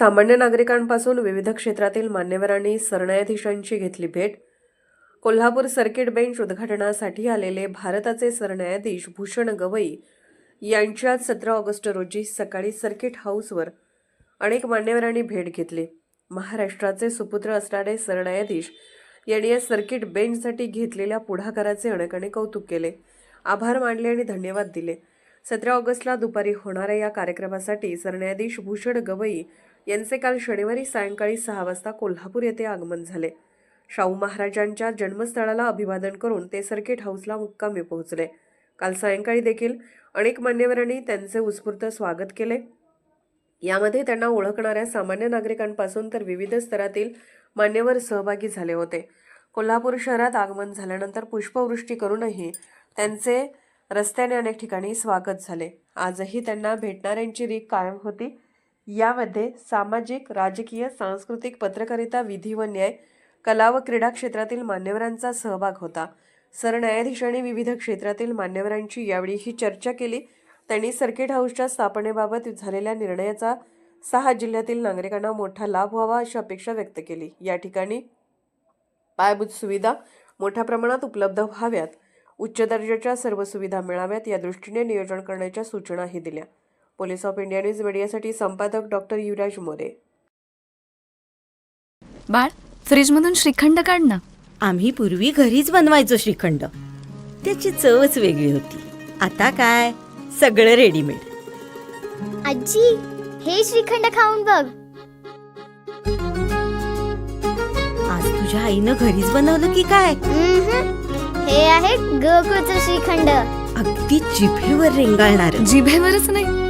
सामान्य नागरिकांपासून विविध क्षेत्रातील मान्यवरांनी सरन्यायाधीशांची घेतली भेट. कोल्हापूर सर्किट बेंच उद्घाटनासाठी आलेले भारताचे सरन्यायाधीश भूषण गवई यांच्यात सतरा ऑगस्ट रोजी सकाळी सर्किट हाऊसवर अनेक मान्यवरांनी भेट घेतली. महाराष्ट्राचे सुपुत्र असणारे सरन्यायाधीश यांनी या सर्किट बेंचसाठी घेतलेल्या पुढाकाराचे अनेकाने कौतुक केले. आभार मानले आणि धन्यवाद दिले. सतरा ऑगस्टला दुपारी होणाऱ्या या कार्यक्रमासाठी सरन्यायाधीश भूषण गवई यांचे काल शनिवारी सायंकाळी सहा वाजता कोल्हापूर येथे आगमन झाले. शाहू महाराजांच्या जन्मस्थळाला अभिवादन करून ते सर्किट हाऊसला मुक्कामी पोहोचले. काल सायंकाळी देखील अनेक मान्यवरांनी त्यांचे उत्स्फूर्त स्वागत केले. यामध्ये त्यांना ओळखणाऱ्या सामान्य नागरिकांपासून तर विविध स्तरातील मान्यवर सहभागी झाले होते. कोल्हापूर शहरात आगमन झाल्यानंतर पुष्पवृष्टी करूनही त्यांचे रस्त्याने अनेक ठिकाणी स्वागत झाले. आजही त्यांना भेटणाऱ्यांची रीक कायम होती. यामध्ये सामाजिक राजकीय सांस्कृतिक पत्रकारिता विधी व न्याय कला व क्रीडा क्षेत्रातील मान्यवरांचा सहभाग होता. सरन्यायाधीशांनी विविध क्षेत्रातील मान्यवरांची यावेळी ही चर्चा केली. त्यांनी सर्किट हाऊसच्या स्थापनेबाबत झालेल्या निर्णयाचा सहा जिल्ह्यातील नागरिकांना मोठा लाभ व्हावा अशी अपेक्षा व्यक्त केली. या ठिकाणी पायाभूत सुविधा मोठ्या प्रमाणात उपलब्ध व्हाव्यात. उच्च दर्जाच्या सर्व सुविधा मिळाव्यात या दृष्टीने नियोजन करण्याच्या सूचनाही दिल्या. पोलीस ऑफ इंडिया न्यूज मीडियासाठी संपादक डॉक्टर युवराज मोरे. बाळ फ्रीजमधून श्रीखंड काढ ना. आम्ही पूर्वी घरीच बनवायचो श्रीखंड. त्याची चवच वेगळी होती. आता काय? सगळं रेडीमेड आजी हे श्रीखंड खाऊन बघ. आज तुझ्या आईनं घरीच बनवलं की काय. हे आहे गोकुळचं श्रीखंड. अगदी जिभेवर रेंगाळणार. जिभेवरच नाही.